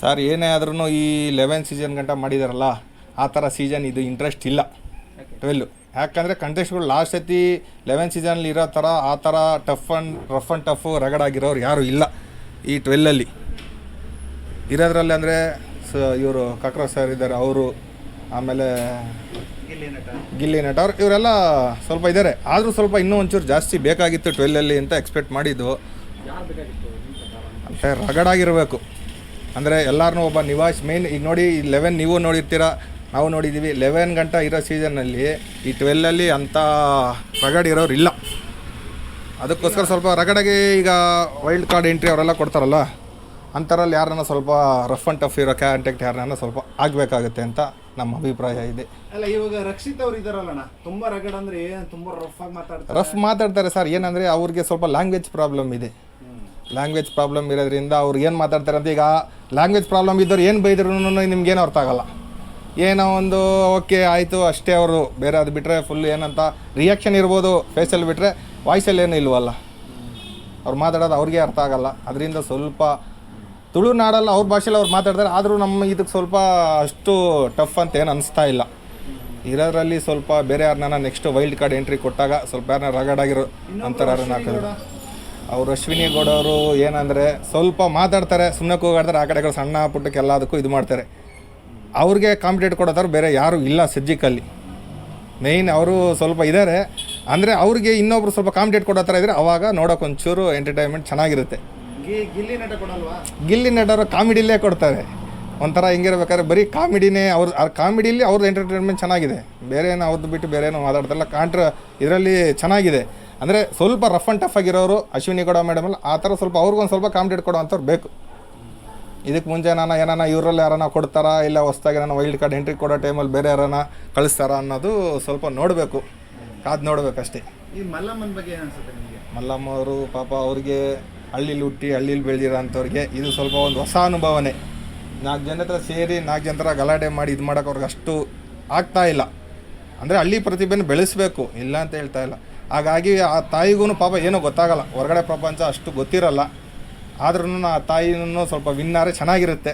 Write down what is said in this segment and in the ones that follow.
Sir ಏನೇ ಆದ್ರೂ ಈ ಲೆವೆನ್ ಸೀಸನ್ ಗಂಟ ಮಾಡಿದಾರಲ್ಲ ಆ ಥರ ಸೀಸನ್ ಇದು ಇಂಟ್ರೆಸ್ಟ್ ಇಲ್ಲ. ಟ್ವೆಲ್ಲು ಯಾಕಂದರೆ ಕಂಟೆಸ್ಟ್ಗಳು ಲಾಸ್ಟ್ ಸತಿ ಲೆವೆನ್ ಸೀಸನಲ್ಲಿ ಇರೋ ಥರ ಆ ಥರ tough and rough and tough ರಗಡಾಗಿರೋರು ಯಾರೂ ಇಲ್ಲ ಈ ಟ್ವೆಲ್ಲಲ್ಲಿ ಇರೋದ್ರಲ್ಲಿ ಅಂದರೆ ಸ ಇವರು ಕಕ್ರೋ ಸರ್ ಇದ್ದಾರೆ ಅವರು ಆಮೇಲೆ ಗಿಲ್ಲಿ ನಟ. ಅವ್ರು ಇವರೆಲ್ಲ ಸ್ವಲ್ಪ ಇದ್ದಾರೆ ಆದರೂ ಸ್ವಲ್ಪ ಇನ್ನೂ ಒಂಚೂರು ಜಾಸ್ತಿ ಬೇಕಾಗಿತ್ತು ಟ್ವೆಲ್ಲಲ್ಲಿ ಅಂತ ಎಕ್ಸ್ಪೆಕ್ಟ್ ಮಾಡಿದ್ದು. ಅಂತ ರಗಡಾಗಿರಬೇಕು. ಅಂದರೆ ಎಲ್ಲರನ್ನೂ ಒಬ್ಬ ನಿವಾಸ್ ಮೇನ್ ಈಗ ನೋಡಿ ಈ ಲೆವೆನ್ ನೀವು ನೋಡಿರ್ತೀರ? ನಾವು ನೋಡಿದ್ದೀವಿ ಲೆವೆನ್ ಗಂಟೆ ಇರೋ ಸೀಸನ್ನಲ್ಲಿ ಈ ಟ್ವೆಲ್ಲಲ್ಲಿ ಅಂಥ ರಗಡ್ ಇರೋರು ಇಲ್ಲ. ಅದಕ್ಕೋಸ್ಕರ ಸ್ವಲ್ಪ ರಗಡಗೆ ಈಗ ವೈಲ್ಡ್ ಕಾರ್ಡ್ ಎಂಟ್ರಿ ಅವರೆಲ್ಲ ಕೊಡ್ತಾರಲ್ಲ ಅಂಥರಲ್ಲಿ ಯಾರನ್ನ ಸ್ವಲ್ಪ ರಫ್ ಆ್ಯಂಡ್ ಟಫ್ ಇರೋ ಕಾಂಟ್ಯಾಕ್ಟ್ ಯಾರನ್ನ ಸ್ವಲ್ಪ ಆಗಬೇಕಾಗುತ್ತೆ ಅಂತ ನಮ್ಮ ಅಭಿಪ್ರಾಯ ಇದೆ. ಅಲ್ಲ ಇವಾಗ ರಕ್ಷಿತ್ ಅವ್ರು ಇದಾರಲ್ಲಣ್ಣ. ತುಂಬ ರಗಡ್ ಅಂದರೆ ಏನು ತುಂಬಾ ರಫ್ ಆಗಿ ಮಾತಾಡ್ತಾರೆ. ರಫ್ ಮಾತಾಡ್ತಾರೆ ಸರ್. ಏನಂದರೆ ಅವ್ರಿಗೆ ಸ್ವಲ್ಪ ಲ್ಯಾಂಗ್ವೇಜ್ ಪ್ರಾಬ್ಲಮ್ ಇದೆ. ಲ್ಯಾಂಗ್ವೇಜ್ ಪ್ರಾಬ್ಲಮ್ ಇರೋದ್ರಿಂದ ಅವ್ರು ಏನು ಮಾತಾಡ್ತಾರೆ ಅಂತ ಈಗ ಲ್ಯಾಂಗ್ವೇಜ್ ಪ್ರಾಬ್ಲಮ್ ಇದ್ದವ್ರು ಏನು ಬೈದ್ರು ನಿಮ್ಗೇನು ಅರ್ಥ ಆಗಲ್ಲ. ಏನೋ ಒಂದು ಓಕೆ ಆಯಿತು ಅಷ್ಟೇ ಅವರು ಬೇರೆ ಅದು ಬಿಟ್ಟರೆ ಫುಲ್ ಏನಂತ ರಿಯಾಕ್ಷನ್ ಇರ್ಬೋದು ಫೇಸಲ್ಲಿ ಬಿಟ್ಟರೆ ವಾಯ್ಸಲ್ಲಿ ಏನೂ ಇಲ್ವಲ್ಲ. ಅವ್ರು ಮಾತಾಡೋದು ಅವ್ರಿಗೆ ಅರ್ಥ ಆಗಲ್ಲ. ಅದರಿಂದ ಸ್ವಲ್ಪ ತುಳುನಾಡಲ್ಲ ಅವ್ರ ಭಾಷೆಯಲ್ಲಿ ಅವ್ರು ಮಾತಾಡ್ತಾರೆ ಆದರೂ ನಮ್ಮ ಇದಕ್ಕೆ ಸ್ವಲ್ಪ ಅಷ್ಟು ಟಫ್ ಅಂತ ಏನು ಅನಿಸ್ತಾ ಇಲ್ಲ. ಇರೋದ್ರಲ್ಲಿ ಸ್ವಲ್ಪ ಬೇರೆ ಯಾರನ್ನ ನೆಕ್ಸ್ಟ್ ವೈಲ್ಡ್ ಕಾರ್ಡ್ ಎಂಟ್ರಿ ಕೊಟ್ಟಾಗ ಸ್ವಲ್ಪ ಯಾರನ್ನ ರಗಡಾಗಿರೋ ಅಂತಾರೆ ಯಾರನ್ನ ಹಾಕಿದ್ರು ಅವ್ರು ಅಶ್ವಿನಿ ಗೌಡ ಅವರು ಏನಂದರೆ ಸ್ವಲ್ಪ ಮಾತಾಡ್ತಾರೆ ಸುಮ್ಮನೆ ಕೂಗಾಡ್ತಾರೆ ಆ ಕಡೆಗಳು ಸಣ್ಣ ಪುಟ್ಟಕ್ಕೆ ಎಲ್ಲದಕ್ಕೂ ಇದು ಮಾಡ್ತಾರೆ. ಅವ್ರಿಗೆ ಕಾಂಪಿಟೇಟ್ ಕೊಡೋದಾರು ಬೇರೆ ಯಾರೂ ಇಲ್ಲ ಸಜ್ಜಿಕಲ್ಲಿ. ಮೇಯ್ನ್ ಅವರು ಸ್ವಲ್ಪ ಇದ್ದಾರೆ ಅಂದರೆ ಅವ್ರಿಗೆ ಇನ್ನೊಬ್ರು ಸ್ವಲ್ಪ ಕಾಂಪಿಟೇಟ್ ಕೊಡೋ ಥರ ಇದ್ದರೆ ಅವಾಗ ನೋಡೋಕೆ ಒಂಚೂರು ಎಂಟರ್ಟೈನ್ಮೆಂಟ್ ಚೆನ್ನಾಗಿರುತ್ತೆ. ಗಿಲ್ಲಿ ನಟ ಕೊಡಲ್ವಾ? ಗಿಲ್ಲಿ ನಟರು ಕಾಮಿಡಿಲೇ ಕೊಡ್ತಾರೆ. ಒಂಥರ ಹಿಂಗಿರ್ಬೇಕಾದ್ರೆ ಬರೀ ಕಾಮಿಡಿನೇ ಅವ್ರ ಆ ಕಾಮಿಡಿಲಿ ಅವ್ರದ್ದು ಎಂಟರ್ಟೈನ್ಮೆಂಟ್ ಚೆನ್ನಾಗಿದೆ. ಬೇರೆ ಏನೋ ಅವ್ರದ್ದು ಬಿಟ್ಟು ಬೇರೆ ಏನೋ ಮಾತಾಡ್ತಾರಲ್ಲ ಕಾಂಟ್ರ ಇದರಲ್ಲಿ ಚೆನ್ನಾಗಿದೆ. ಅಂದರೆ ಸ್ವಲ್ಪ ರಫ್ ಆ್ಯಂಡ್ ಟಫ್ ಆಗಿರೋರು ಅಶ್ವಿನಿ ಗೌಡ ಮೇಡಮ್ ಅಲ್ಲ ಆ ಥರ ಸ್ವಲ್ಪ ಅವ್ರಿಗೊಂದು ಸ್ವಲ್ಪ ಕಾಂಪಿಟೇಟ್ ಕೊಡೋವಂಥವ್ರು ಬೇಕು. ಇದಕ್ಕೆ ಮುಂಚೆ ನಾನು ಏನಾನ ಇವರಲ್ಲಿ ಯಾರನ್ನ ಕೊಡ್ತಾರಾ ಇಲ್ಲ ಹೊಸ್ದಾಗಿ ನಾನು ವೈಲ್ಡ್ ಕಾರ್ಡ್ ಎಂಟ್ರಿ ಕೊಡೋ ಟೈಮಲ್ಲಿ ಬೇರೆ ಯಾರನ್ನ ಕಳಿಸ್ತಾರಾ ಅನ್ನೋದು ಸ್ವಲ್ಪ ನೋಡಬೇಕು. ಕಾದು ನೋಡಬೇಕಷ್ಟೇ ಈ ಮಲ್ಲಮ್ಮನ ಬಗ್ಗೆ ಏನ್ ಅನ್ಸುತ್ತೆ ನಿಮಗೆ? ಮಲ್ಲಮ್ಮ ಅವರು ಪಾಪ ಅವ್ರಿಗೆ ಹಳ್ಳಿಲಿ ಹುಟ್ಟಿ ಹಳ್ಳಿಲಿ ಬೆಳೆದಿರೋ ಅಂಥವ್ರಿಗೆ ಇದು ಸ್ವಲ್ಪ ಒಂದು ಹೊಸ ಅನುಭವನೇ. ನಾಲ್ಕು ಜನ ಹತ್ರ ಸೇರಿ ನಾಲ್ಕು ಜನ ಹತ್ರ ಗಲಾಟೆ ಮಾಡಿ ಇದು ಮಾಡೋಕೆ ಅವ್ರಿಗೆ ಅಷ್ಟು ಆಗ್ತಾ ಇಲ್ಲ. ಅಂದರೆ ಹಳ್ಳಿ ಪ್ರತಿಭೆನ ಬೆಳೆಸಬೇಕು ಇಲ್ಲ ಅಂತ ಹೇಳ್ತಾ ಇಲ್ಲ. ಹಾಗಾಗಿ ಆ ತಾಯಿಗೂ ಪಾಪ ಏನೂ ಗೊತ್ತಾಗಲ್ಲ. ಹೊರಗಡೆ ಪ್ರಪಂಚ ಅಷ್ಟು ಗೊತ್ತಿರಲ್ಲ. ಆದ್ರೂ ಆ ತಾಯಿನೂ ಸ್ವಲ್ಪ ವಿನ್ನಾರೆ ಚೆನ್ನಾಗಿರುತ್ತೆ.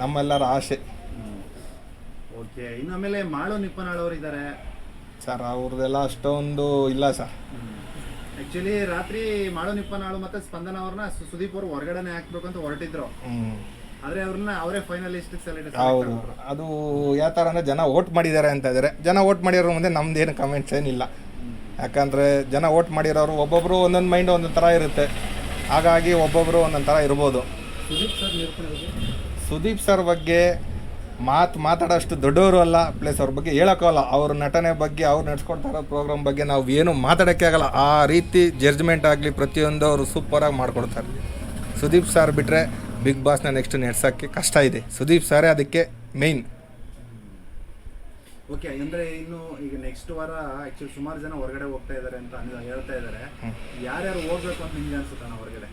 ನಮ್ಮೆಲ್ಲರ ಆಸೆ. ಓಕೆ ಇನ್ನು ಆಮೇಲೆ ಮಾಳು ನಿಪ್ಪನಾಳು ಅವ್ರು ಇದ್ದಾರೆ ಸರ್ ಅವ್ರದ್ದೆಲ್ಲ ಅಷ್ಟೊಂದು ಇಲ್ಲ ಸರ್. ಆ್ಯಕ್ಚುಲಿ ರಾತ್ರಿ ಮಾಳು ನಿಪ್ಪನಾಳು ಮತ್ತೆ ಸ್ಪಂದನ ಅವ್ರನ್ನ ಸುದೀಪ್ ಅವ್ರು ಹೊರಗಡೆನೆ ಹಾಕ್ಬೇಕು ಅಂತ ಹೊರಟಿದ್ರು ಹೌದು. ಅದು ಯಾವ ಥರ ಅಂದರೆ ಜನ ವೋಟ್ ಮಾಡಿದ್ದಾರೆ ಅಂತ ಇದ್ದಾರೆ ಜನ ವೋಟ್ ಮಾಡಿರೋ ಮುಂದೆ ನಮ್ದೇನು ಕಮೆಂಟ್ಸ್ ಏನಿಲ್ಲ. ಯಾಕಂದರೆ ಜನ ವೋಟ್ ಮಾಡಿರೋರು ಒಬ್ಬೊಬ್ಬರು ಒಂದೊಂದು ಮೈಂಡ್ ಒಂದೊಂದು ಥರ ಇರುತ್ತೆ. ಹಾಗಾಗಿ ಒಬ್ಬೊಬ್ಬರು ಒಂದೊಂದು ಥರ ಇರ್ಬೋದು. ಸುದೀಪ್ ಸರ್ ಬಗ್ಗೆ? ಸುದೀಪ್ ಸರ್ ಬಗ್ಗೆ ಮಾತು ಮಾತಾಡೋಷ್ಟು ದೊಡ್ಡವರು ಅಲ್ಲ. ಪ್ಲಸ್ ಅವ್ರ ಬಗ್ಗೆ ಹೇಳೋಕ್ಕಲ್ಲ ಅವ್ರ ನಟನೆ ಬಗ್ಗೆ ಅವ್ರು ನಡ್ಸ್ಕೊಳ್ತಾ ಇರೋ ಪ್ರೋಗ್ರಾಮ್ ಬಗ್ಗೆ ನಾವು ಏನು ಮಾತಾಡೋಕ್ಕೆ ಆಗಲ್ಲ. ಆ ರೀತಿ ಜಡ್ಜ್ಮೆಂಟ್ ಆಗಲಿ ಪ್ರತಿಯೊಂದು ಅವರು ಸೂಪರಾಗಿ ಮಾಡಿಕೊಡ್ತಾರೆ. ಸುದೀಪ್ ಸರ್ ಬಿಟ್ಟರೆ ಬಿಗ್ ಬಾಸ್ನ ನೆಕ್ಸ್ಟ್ ನಡೆಸೋಕ್ಕೆ ಕಷ್ಟ ಇದೆ. ಸುದೀಪ್ ಸರೇ ಅದಕ್ಕೆ ಮೇಯ್ನ್ ಓಕೆ ಅಂದ್ರೆ ಇನ್ನು ಈಗ ನೆಕ್ಸ್ಟ್ ವಾರ ಆಕ್ಚುಲಿ ಸುಮಾರು ಜನ ಹೊರಗಡೆ ಹೋಗ್ತಾ ಇದ್ದಾರೆ ಅಂತ ಹೇಳ್ತಾ ಹೇಳ್ತಾ ಇದ್ದಾರೆ ಯಾರ್ಯಾರು ಹೋಗ್ಬೇಕು ಅಂತ ನಿಮ್ಗೆ ಅನ್ಸುತ್ತಾನ ಹೊರಗಡೆ?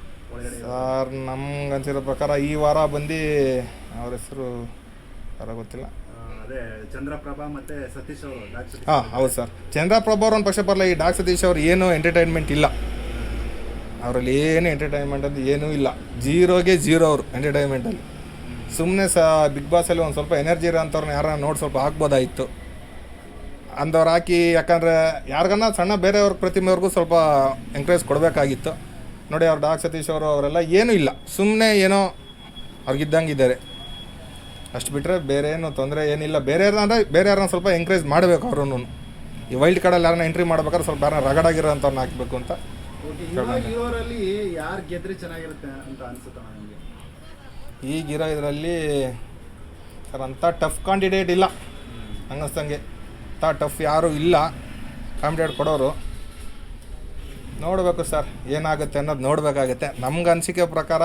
ಸರ್ ನಮ್ಗೆ ಅನ್ಸಿರೋ ಪ್ರಕಾರ ಈ ವಾರ ಬಂದು ಅವ್ರ ಹೆಸರು ಯಾರ ಗೊತ್ತಿಲ್ಲ. ಅದೇ ಚಂದ್ರಪ್ರಭಾ ಮತ್ತೆ ಸತೀಶ್ ಅವರು ಹಾಂ ಹೌದು ಸರ್ ಚಂದ್ರಪ್ರಭಾ ಅವ್ರ ಒಂದು ಪಕ್ಷ ಬರಲ್ಲ ಈ ಡಾಕ್ ಸತೀಶ್ ಅವ್ರು ಏನು ಎಂಟರ್ಟೈನ್ಮೆಂಟ್ ಇಲ್ಲ. ಅವರಲ್ಲಿ ಏನು ಎಂಟರ್ಟೈನ್ಮೆಂಟ್ ಅಂತ ಏನೂ ಇಲ್ಲ. ಜೀರೋಗೆ ಜೀರೋ ಅವರು ಎಂಟರ್ಟೈನ್ಮೆಂಟಲ್ಲಿ ಸುಮ್ಮನೆ ಸಹ ಬಿಗ್ ಬಾಸಲ್ಲಿ ಒಂದು ಸ್ವಲ್ಪ ಎನರ್ಜಿ ಇರೋ ಅಂಥವ್ರನ್ನ ಯಾರನ್ನ ನೋಡಿ ಸ್ವಲ್ಪ ಹಾಕ್ಬೋದಾಗಿತ್ತು ಅಂಥವ್ರು ಹಾಕಿ ಯಾಕಂದರೆ ಯಾರಿಗನ್ನ ಸಣ್ಣ ಬೇರೆಯವ್ರ ಪ್ರತಿಮೆಯವ್ರಿಗೂ ಸ್ವಲ್ಪ ಎಂಕರೇಜ್ ಕೊಡಬೇಕಾಗಿತ್ತು. ನೋಡಿ ಅವ್ರು ಡಾಕ್ ಸತೀಶ್ ಅವರು ಅವರೆಲ್ಲ ಏನೂ ಇಲ್ಲ. ಸುಮ್ಮನೆ ಏನೋ ಅವ್ರಿಗಿದ್ದಂಗೆ ಇದ್ದಾರೆ ಅಷ್ಟು ಬಿಟ್ಟರೆ ಬೇರೆ ಏನು ತೊಂದರೆ ಏನಿಲ್ಲ. ಬೇರೆ ಅಂದರೆ ಬೇರೆ ಯಾರನ್ನ ಸ್ವಲ್ಪ ಎಂಕರೇಜ್ ಮಾಡಬೇಕು ಅವ್ರೂ ಈ ವೈಲ್ಡ್ ಕಾರ್ಡಲ್ಲಿ ಯಾರನ್ನ ಎಂಟ್ರಿ ಮಾಡ್ಬೇಕಾದ್ರೆ ಸ್ವಲ್ಪ ಯಾರನ್ನ ರಗಡಾಗಿರೋ ಹಾಕಬೇಕು ಅಂತ. ಇರೋರಲ್ಲಿ ಯಾರು ಗೆದ್ರೆ ಚೆನ್ನಾಗಿರುತ್ತೆ ಅಂತ ಅನ್ಸುತ್ತೆ ನನಗೆ ಈಗಿರೋ ಇದರಲ್ಲಿ ಸರ್, ಅಂಥ ಟಫ್ ಕ್ಯಾಂಡಿಡೇಟ್ ಇಲ್ಲ. ಹಂಗಸ್ತಂಗೆ ಅಂಥ ಟಫ್ ಯಾರೂ ಇಲ್ಲ. ಕ್ಯಾಂಡಿಡೇಟ್ ಕೊಡೋರು. ನೋಡಬೇಕು ಸರ್, ಏನಾಗುತ್ತೆ ಅನ್ನೋದು ನೋಡಬೇಕಾಗುತ್ತೆ. ನಮ್ಗೆ ಅನಿಸಿಕೆ ಪ್ರಕಾರ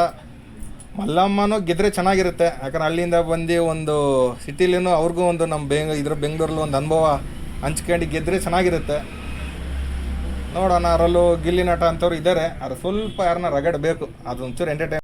ಮಲ್ಲಮ್ಮನೂ ಗೆದ್ರೆ ಚೆನ್ನಾಗಿರುತ್ತೆ. ಯಾಕಂದ್ರೆ ಅಲ್ಲಿಂದ ಬಂದು ಒಂದು ಸಿಟಿಲಿನೂ ಅವ್ರಿಗೂ ಒಂದು ನಮ್ಮ ಬೆಂಗ್, ಇದ್ರ ಬೆಂಗಳೂರಲ್ಲಿ ಒಂದು ಅನುಭವ ಹಂಚ್ಕೊಂಡು ಗೆದ್ರೆ ಚೆನ್ನಾಗಿರುತ್ತೆ. ನೋಡೋಣ ಅದರಲ್ಲೂ ಗಿಲ್ಲಿ ನಟ ಅಂಥವ್ರು ಇದ್ದಾರೆ. ಅದು ಸ್ವಲ್ಪ ಯಾರನ್ನ ರಗಡ್ ಬೇಕು ಅದೊಂಚೂರು ಎಂಟರ್ಟೈನ್